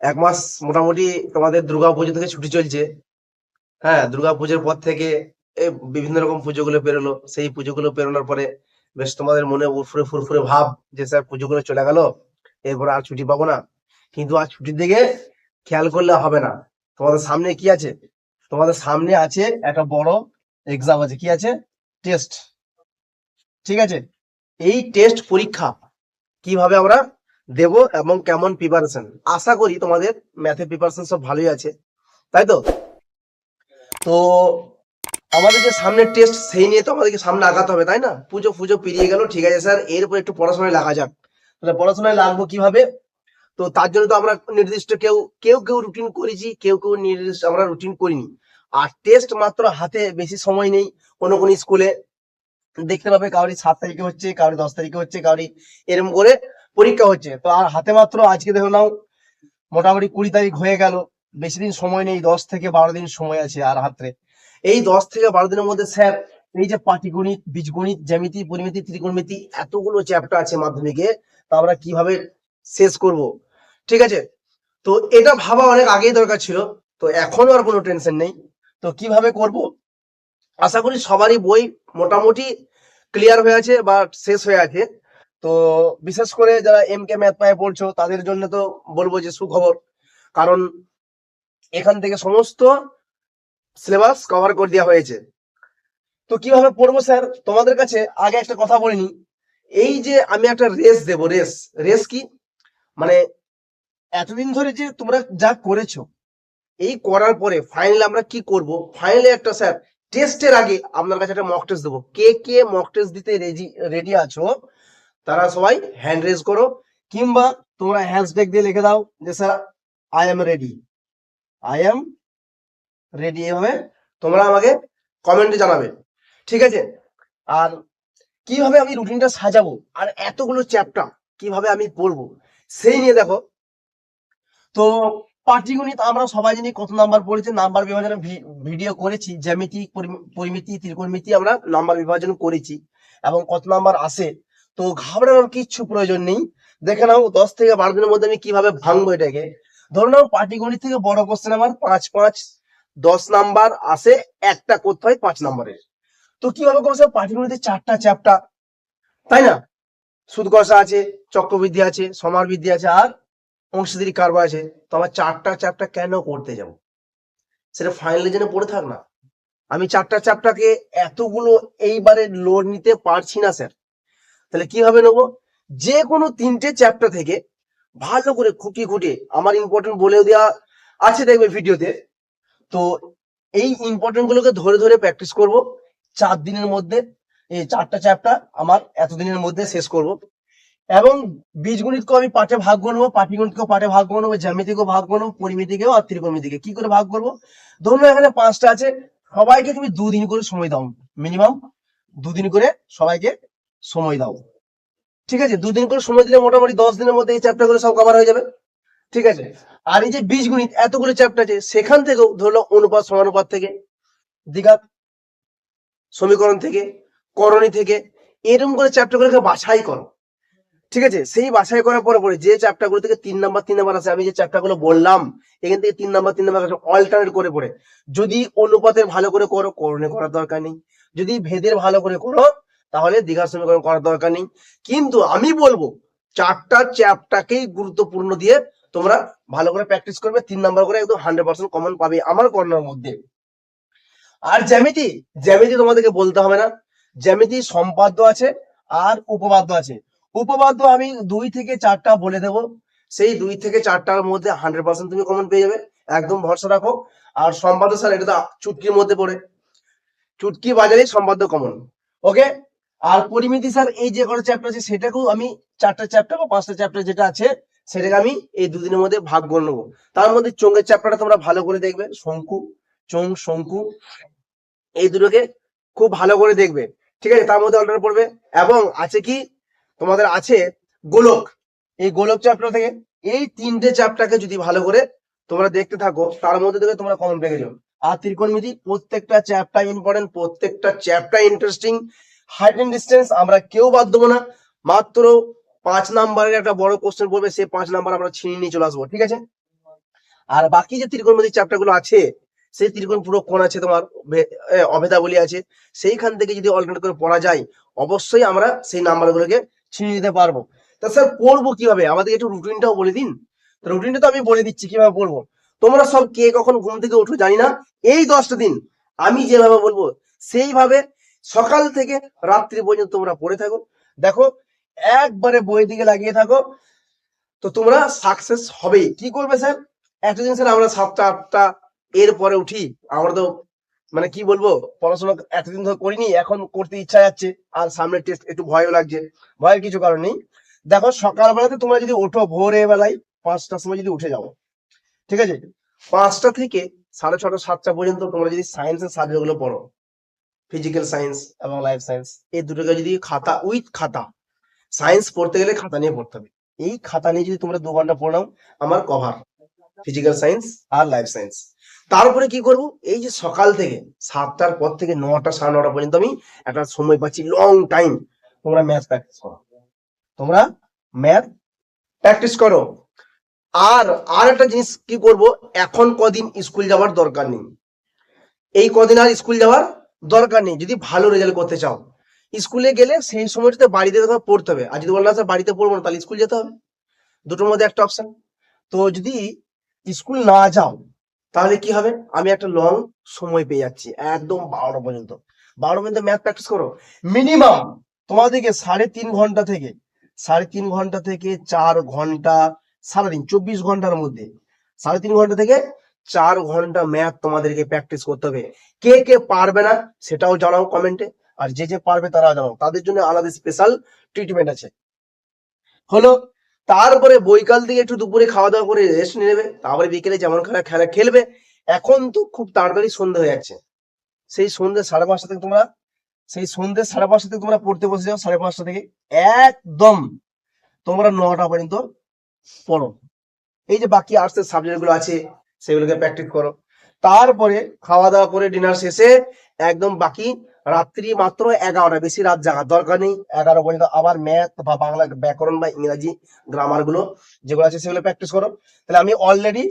এক মাস মোটামুটি তোমাদের দুর্গা পুজো থেকে ছুটি চলছে। হ্যাঁ দুর্গা পুজোর পর থেকে বিভিন্ন রকম পুজোগুলো পেরোলো সেই পুজোগুলো পেরোনোর পরে বেশ তোমাদের মনে ফুরফুরে ফুরফুরে ভাব যে স্যার পুজোগুলো চলে গেল, এরপর আর ছুটি পাবো না। কিন্তু আর ছুটির দিকে খেয়াল করলে হবে না। তোমাদের সামনে কি আছে? তোমাদের সামনে আছে একটা বড় এক্সাম আছে। কি আছে? টেস্ট ঠিক আছে? এই টেস্ট পরীক্ষা কীভাবে আমরা দেব এবং কেমন প্রিপারেশন আশা করি তোমাদের ম্যাথের প্রিপারেশন সব ভালোই আছে। তাই তো? তো আমাদের যে সামনে টেস্ট সেই নিয়ে তো আমাদেরকে সামনে আগাতে হবে, তাই না? পুজো পুজো পেরিয়ে গেল, ঠিক আছে স্যার এরপর একটু পড়াশোনায় লাগা যাক। তাহলে পড়াশোনায় লাগবো কীভাবে? তো তার জন্য তো আমরা নির্দিষ্ট কেউ কেউ কেউ রুটিন করেছি, কেউ কেউ নির্দিষ্ট আমরা রুটিন করিনি। আর টেস্ট মাত্র হাতে বেশি সময় নেই কোনো কোনো স্কুলে দেখতে পাবে কাউরি সাত তারিখে হচ্ছে কাউরি দশ তারিখে হচ্ছে কাউরি এরকম করে পরীক্ষা হচ্ছে। তো আর হাতে মাত্র আজকে দেখো নাও, মোটামুটি কুড়ি তারিখ হয়ে গেল। বেশি দিন সময় নেই, দশ থেকে বারো দিন সময় আছে আর হাতে। এই দশ থেকে বারো দিনের মধ্যে স্যার, এই যে পাটিগণিত, বীজগণিত, জ্যামিতি, পরিমিতি, ত্রিকোণমিতি, এতগুলো চ্যাপ্টার আছে মাধ্যমিকে, তা আমরা কীভাবে শেষ করব? ঠিক আছে? তো এটা ভাবা অনেক আগেই দরকার ছিল, তো এখনও আর কোনো টেনশন নেই। তো কীভাবে করব? আশা করি সবারই বই মোটামুটি ক্লিয়ার হয়ে আছে বা শেষ হয়ে আছে। তো বিশেষ করে যারা এম কে ম্যাথ পায়ে পড়ছো, তাদের জন্য তো বলব যে সুখবর। কারণ এখান থেকে সমস্ত সিলেবাস কভার করে দেওয়া হয়েছে। তো কীভাবে পড়ব স্যার? তোমাদের কাছে আগে একটা কথা বলিনি এই যে আমি একটা রেস দেব রেস রেস কি? মানে এতদিন ধরে যে তোমরা যা করেছ, এই করার পরে ফাইনালি আমরা কি করব? ফাইনালি একটা স্যার টেস্টের আগে আপনার কাছে একটা মক টেস্ট দেবো। কে কে মক টেস্ট দিতে রেডি রেডি আছো? তারা সবাই হ্যান্ড রেজ করো, কিংবা তোমরা হ্যাশট্যাগ দিয়ে লিখে দাও যে, sir I am ready I am ready এভাবে তোমরা আমাকে কমেন্টে জানাবে। ঠিক আছে? আর কীভাবে আমি রুটিনটা সাজাবো আর এতগুলো চ্যাপ্টার কীভাবে আমি পড়ব, সেই নিয়ে দেখো। তো পাটিগণিত আমরা সবাই জানি কত নাম্বার পড়েছি, নাম্বার বিভাজনে ভিডিও করেছি, জ্যামিতি পরি- পরিমিতি, ত্রিকোণমিতি আমরা নাম্বার বিভাজন করেছি এবং কত নাম্বার আসে তো ঘাবড়ানোর কিচ্ছু প্রয়োজন নেই। দেখে নাও, দশ থেকে বারো দিনের মধ্যে আমি কীভাবে ভাঙবো এটাকে। ধরে নাও পাটিগণিত থেকে বড় কোশ্চেন আমার পাঁচ পাঁচ, দশ নাম্বার আসে একটা করতে হয় পাঁচ নাম্বারের তো কীভাবে করছে পাটিগণিতের চারটা চ্যাপ্টার তাই না? সুদ কষা আছে, চক্রবৃদ্ধি আছে সমার বৃদ্ধি আছে, আর অংশীদারি কারবার আছে। তো আমার চারটা চ্যাপ্টার কেন করতে যাব? সেটা ফাইনালি যেন পড়ে থাক না। আমি চারটা চ্যাপ্টারকে এতগুলো এইবারে লোড নিতে পারছি না, স্যার। তাহলে কীভাবে নেব যে কোনো তিনটে চ্যাপ্টার থেকে ভালো করে খুঁটিয়ে খুঁটিয়ে আমার ইম্পর্টেন্ট বলেও দেওয়া আছে দেখবে ভিডিওতে। তো এই ইম্পর্টেন্ট গুলোকে ধরে ধরে প্র্যাকটিস করব। চার দিনের মধ্যে, এই চারটা চ্যাপ্টার আমার এতদিনের মধ্যে শেষ করব। এবং বীজগণিতকেও আমি পাঠে ভাগ করব পাটিগণিতকেও পাঠে ভাগ করব জ্যামিতিকেও ভাগ করব পরিমিতিকেও আর ত্রিকোণমিতিকে। কি করে ভাগ করব? ধরুন এখানে পাঁচটা আছে। সবাইকে তুমি দুদিন করে সময় দাও মিনিমাম দুদিন করে সবাইকে সময় দাও। ঠিক আছে? দুদিন করে সময় দিলে মোটামুটি দশ দিনের মধ্যে এই চ্যাপ্টারগুলো সব কভার হয়ে যাবে। ঠিক আছে? আর এই যে বীজগণিত এতগুলো চ্যাপ্টার আছে, সেখান থেকেও ধরলো অনুপাত, সমানুপাত থেকে দ্বিঘাত সমীকরণ থেকে, করণী থেকে, এরকম করে চ্যাপ্টার গুলোকে বাছাই করো। ঠিক আছে? সেই বাছাই করার পরে পরে যে চ্যাপ্টারগুলো থেকে তিন নাম্বার তিন নাম্বার আছে আমি যে চ্যাপ্টারগুলো বললাম, এখান থেকে তিন নাম্বার তিন নাম্বার অল্টারনেট করে পড়ে যদি অনুপাতের ভালো করে করো, করণে করার দরকার নেই। যদি ভেদের ভালো করে করো তাহলে দীঘার সমীকরণ করার দরকার নেই। কিন্তু আমি বলব, চারটা চ্যাপটাকেই গুরুত্বপূর্ণ দিয়ে তোমরা ভালো করে প্র্যাকটিস করবে, তিন নাম্বার করে একদম হান্ড্রেড পার্সেন্ট কমন পাবে আমার কর্নার মধ্যে। আর জ্যামিতি জ্যামিতি তোমাদেরকে বলতে হবে না। জ্যামিতি সম্পাদ্য আছে আর উপপাদ্য আছে। উপপাদ্য আমি দুই থেকে চারটা বলে দেব। সেই দুই থেকে চারটার মধ্যে হান্ড্রেড পার্সেন্ট তুমি কমন পেয়ে যাবে। একদম ভরসা রাখো। আর সম্পাদ্য স্যার এটা তো চুটকির মধ্যে পড়ে। চুটকি বাজারেই সম্পাদ্য কমন ওকে আর পরিমিতি স্যার, এই যে কটা চ্যাপ্টার আছে, সেটাকেও আমি চারটা চ্যাপ্টার বা পাঁচটা চ্যাপ্টার যেটা আছে, সেটাকে আমি এই দুদিনের মধ্যে ভাগ করে নেব। তার মধ্যে চোঙের চ্যাপ্টারটা তোমরা ভালো করে দেখবে, শঙ্কু, চোং, শঙ্কু, এই দুটোকে খুব ভালো করে দেখবে। ঠিক আছে? তার মধ্যে অল্টার পড়বে। এবং আছে কি? তোমাদের আছে গোলক। এই গোলক চ্যাপ্টার থেকে এই তিনটে চ্যাপ্টারকে যদি ভালো করে তোমরা দেখতে থাকো, তার মধ্যে থেকে তোমরা কমন পেয়ে যাবে আর ত্রিকোণমিতি, প্রত্যেকটা চ্যাপ্টার ইম্পর্টেন্ট প্রত্যেকটা chapter interesting height and distance আমরা কেউ বাদ দেবো না। মাত্র পাঁচ নাম্বারের একটা বড় কোশ্চেন পড়বে সেই পাঁচ নাম্বার আমরা ছিনিয়ে নিয়ে চলে আসব, ঠিক আছে? আর বাকি যে ত্রিকোণমিতিক চ্যাপ্টারগুলো আছে, সেই ত্রিকোণ পুরো কোণ আছে তোমার অভেদাবলী আছে। সেইখান থেকে যদি অল্টারনেট করে পড়া যায়, অবশ্যই আমরা সেই নাম্বার গুলোকে ছিনিয়ে নিতে পারব। তা স্যার পড়ব কীভাবে? আমাদের একটু রুটিনটাও বলে দিন। রুটিনটা তো আমি বলে দিচ্ছি, কীভাবে পড়ব? তোমরা সব কে কখন ঘুম থেকে উঠো জানি না। এই দশটা দিন আমি যেভাবে বলব, সেইভাবে সকাল থেকে রাত্রি পর্যন্ত তোমরা পড়ে থাকো। দেখো, একবারে বই দিকে লাগিয়ে থাকো, তো তোমরা সাকসেস হবেই। কি করবে স্যার একটা স্যার আমরা সাতটা, আটটা এর পরে উঠি। আমরা তো মানে কি বলব, পড়াশোনা এতদিন ধরে করিনি, এখন করতে ইচ্ছা যাচ্ছে। আর সামনে টেস্ট একটু ভয়ও লাগছে। ভয়ের কিছু কারণ নেই। দেখো, সকালবেলাতে তোমরা যদি ওঠো ভোরে বেলায় পাঁচটার সময় যদি উঠে যাও, ঠিক আছে? পাঁচটা থেকে সাড়ে ছটা, সাতটা পর্যন্ত তোমরা যদি সায়েন্সের সাবজেক্টগুলো পড়ো ফিজিক্যাল সায়েন্স এবং লাইফ সায়েন্স এই দুটোকে যদি খাতা উইথ খাতা সায়েন্স পড়তে গেলে খাতা নিয়ে পড়তে হবে। এই খাতা নিয়ে যদি তোমরা দু ঘণ্টা পড়াও, আমার কভার ফিজিক্যাল সায়েন্স আর লাইফ সায়েন্স তারপরে কি করব? এই যে সকাল থেকে সাতটার পর থেকে নটা সাড়ে নটা পর্যন্ত আমি একটা সময় পাচ্ছি লং টাইম তোমরা ম্যাথ প্র্যাকটিস করো। তোমরা ম্যাথ প্র্যাকটিস করো। আর আর একটা জিনিস কি করব? এখন কদিন স্কুল যাওয়ার দরকার নেই। এই কদিন আর স্কুল যাওয়ার দরকার নেই, যদি ভালো রেজাল্ট করতে চাও। স্কুলে গেলে সেই সময়টাতে বাড়িতে তোমার পড়তে হবে। আর যদি বললাম স্যার বাড়িতে পড়ব না, তাহলে স্কুল যেতে হবে। দুটোর মধ্যে একটা অপশন তো যদি স্কুল না যাও, তাহলে কি হবে? আমি একটা লং সময় পেয়ে যাচ্ছি, একদম বারোটা পর্যন্ত। বারোটা পর্যন্ত ম্যাথ প্র্যাকটিস করো। মিনিমাম তোমাদেরকে সাড়ে তিন ঘণ্টা থেকে, সাড়ে তিন ঘণ্টা থেকে চার ঘণ্টা সারাদিন, চব্বিশ ঘণ্টার মধ্যে, সাড়ে তিন ঘণ্টা থেকে চার ঘণ্টা ম্যাথ তোমাদেরকে প্র্যাকটিস করতে হবে। কে কে পারবে না, সেটাও জানাও কমেন্টে আর যে যে পারবে তারা জানাও। তাদের জন্য আলাদা স্পেশাল ট্রিটমেন্ট আছে। হলো, তারপরে বৈকাল দিকে একটু দুপুরে খাওয়া দাওয়া করে রেস্ট নেবে। তারপরে বিকেলে যেমন খেলা খেলা খেলবে। এখন তো খুব তাড়াতাড়ি সন্ধে হয়ে যাচ্ছে। সেই সন্ধ্যে সাড়ে পাঁচটা থেকে তোমরা, সেই সন্ধ্যে সাড়ে পাঁচটা থেকে তোমরা পড়তে বসে যাও, সাড়ে পাঁচটা থেকে। একদম তোমরা নটা পর্যন্ত পড়ো। এই যে বাকি আর্টসের সাবজেক্টগুলো আছে সেগুলোকে প্র্যাকটিস করো। তারপরে খাওয়া দাওয়া করে ডিনার শেষে একদম বাকি রাত্রি মাত্র এগারোটা, বেশি রাত জাগার দরকার নেই। এগারো পর্যন্ত আবার ম্যাথ বা বাংলা ব্যাকরণ বা ইংরাজি গ্রামারগুলো যেগুলো আছে সেগুলো প্র্যাকটিস করো। তাহলে আমি অলরেডি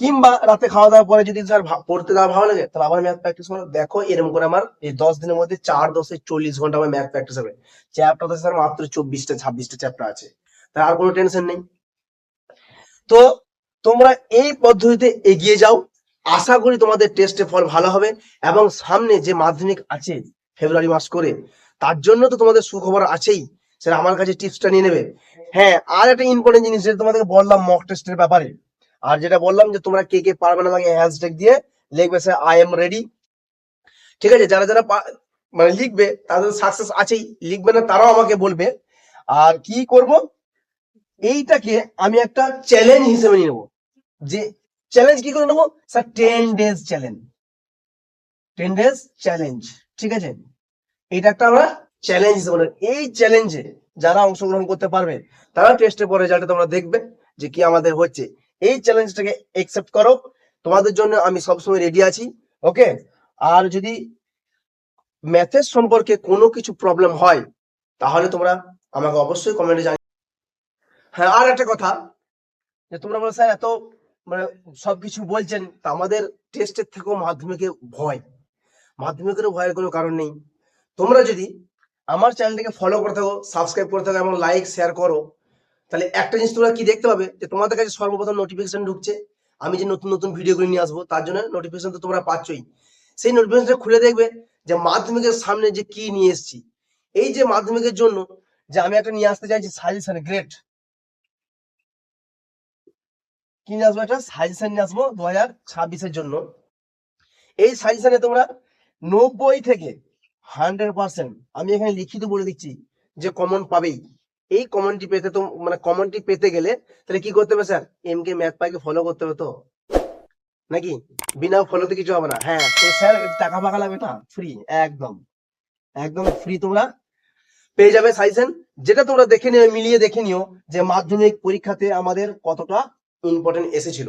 কিংবা রাতে খাওয়া দাওয়ার পরে যদি স্যার পড়তে দেওয়া ভালো লাগে, তাহলে আবার ম্যাথ প্র্যাকটিস করো। দেখো এরকম করে আমার এই দশ দিনের মধ্যে চার দশে চল্লিশ ঘণ্টা আমার ম্যাথ প্র্যাকটিস হবে। চ্যাপ্টার স্যার মাত্র চব্বিশটা, ছাব্বিশটা চ্যাপ্টার আছে। তাই আর কোনো টেনশন নেই। তো তোমরা এই পদ্ধতিতে এগিয়ে যাও। আশা করি তোমাদের টেস্টে ফল ভালো হবে এবং সামনে যে মাধ্যমিক আছে ফেব্রুয়ারি মাস করে, তার জন্য তো তোমাদের সুখবর আছেই। সেটা আমার কাছে টিপসটা নিয়ে নেবে। হ্যাঁ আর একটা ইম্পর্টেন্ট জিনিস যেটা তোমাদেরকে বললাম মক টেস্টের ব্যাপারে। আর যেটা বললাম যে তোমরা কে কে পারবে না আমাকে হ্যাশট্যাগ দিয়ে লিখবে স্যার আই এম রেডি ঠিক আছে, যারা যারা মানে লিখবে, তাদের সাকসেস আছেই। লিখবে না, তারাও আমাকে বলবে। আর কি করব? এইটাকে আমি একটা চ্যালেঞ্জ হিসেবে নিয়ে নেব। যে চ্যালেঞ্জ কি করে নেব? Sir ten days challenge ten days challenge ঠিক আছে? এটা একটা আমরা চ্যালেঞ্জ হিসেবে এই চ্যালেঞ্জে যারা অংশগ্রহণ করতে পারবে, তারা টেস্টের পরে রেজাল্টে তোমরা দেখবে যে কি আমাদের হচ্ছে। এই চ্যালেঞ্জটাকে একসেপ্ট করো। তোমাদের জন্য আমি সবসময় রেডি আছি ওকে আর যদি ম্যাথের সম্পর্কে কোনো কিছু প্রবলেম হয়, তাহলে তোমরা আমাকে অবশ্যই কমেন্টে জানি হ্যাঁ আর একটা কথা যে তোমরা বলো, স্যার, এত মানে সবকিছু বলছেন, তা আমাদের টেস্টের থেকেও মাধ্যমিকে ভয়। মাধ্যমিকেরও ভয়ের কোনো কারণ নেই। তোমরা যদি আমার চ্যানেলটিকে ফলো করে থাকো সাবস্ক্রাইব করে থাকো, এবং লাইক শেয়ার করো, তাহলে একটা জিনিস তোমরা কি দেখতে পাবে? যে তোমাদের কাছে সর্বপ্রথম নোটিফিকেশন ঢুকছে, আমি যে নতুন নতুন ভিডিওগুলো নিয়ে আসব, তার জন্য নোটিফিকেশন তো তোমরা পাচ্ছই। সেই নোটিফিকেশনটা খুলে দেখবে যে মাধ্যমিকের সামনে যে কি নিয়ে এসেছি। এই যে মাধ্যমিকের জন্য যে আমি একটা নিয়ে আসতে চাইছি সাজেশন গ্রেট কি নিয়ে আসব একটা? সাজেশন নিয়ে আসব দু হাজার ছাব্বিশের জন্য। এই সাজেশনে তোমরা নব্বই থেকে হান্ড্রেড পার্সেন্ট আমি এখানে লিখিত বলে দিচ্ছি যে কমন পাবেই। এই কমনটি পেতে তো মানে কমনটি পেতে গেলে তাহলে কি করতে হবে স্যার এম কে ম্যাথ পাইকে ফলো করতে হবে তো। নাকি? বিনা ফলোতে কিছু হবে না। হ্যাঁ তো স্যার টাকা ফাঁকা লাগবে না? ফ্রি একদম। একদম ফ্রি তোমরা পেয়ে যাবে সাজেশন যেটা তোমরা দেখে নিও, মিলিয়ে দেখে নিও যে মাধ্যমিক পরীক্ষাতে আমাদের কতটা ইম্পর্টেন্ট এসেছিল